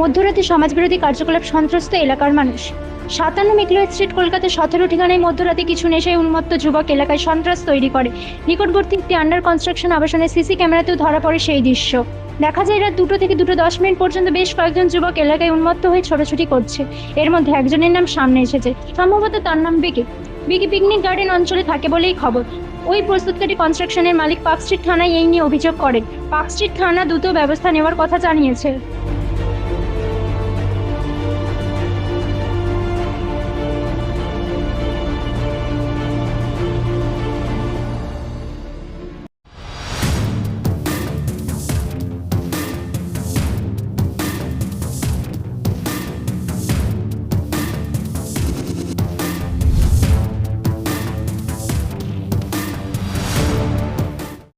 মধ্যরাতে সমাজবিরোধী কার্যকলাপ সন্ত্রস্ত এলাকার মানুষ। সাতান্ন মিকলোয়েড স্ট্রিট, কলকাতার সতেরো ঠিকানায় মধ্যরাতে কিছু নেশায় উন্মত্ত যুবক এলাকায় সন্ত্রাস তৈরি করে। নিকটবর্তী একটি আন্ডার কনস্ট্রাকশন আবাসনের সিসি ক্যামেরাতেও ধরা পড়ে সেই দৃশ্য। দেখা যায় রাত দুটো থেকে দুটো দশ মিনিট পর্যন্ত বেশ কয়েকজন যুবক এলাকায় উন্মত্ত হয়ে ছোটাছুটি করছে। এর মধ্যে একজনের নাম সামনে এসেছে। সম্ভবত তার নাম বিকি। বিকি পিকনিক গার্ডেন অঞ্চলে থাকে বলেই খবর। ওই প্রস্তুতকারী কনস্ট্রাকশনের মালিক পার্ক স্ট্রিট থানায় এই নিয়ে অভিযোগ করেন। পার্ক স্ট্রিট থানা দ্রুত ব্যবস্থা নেওয়ার কথা জানিয়েছে।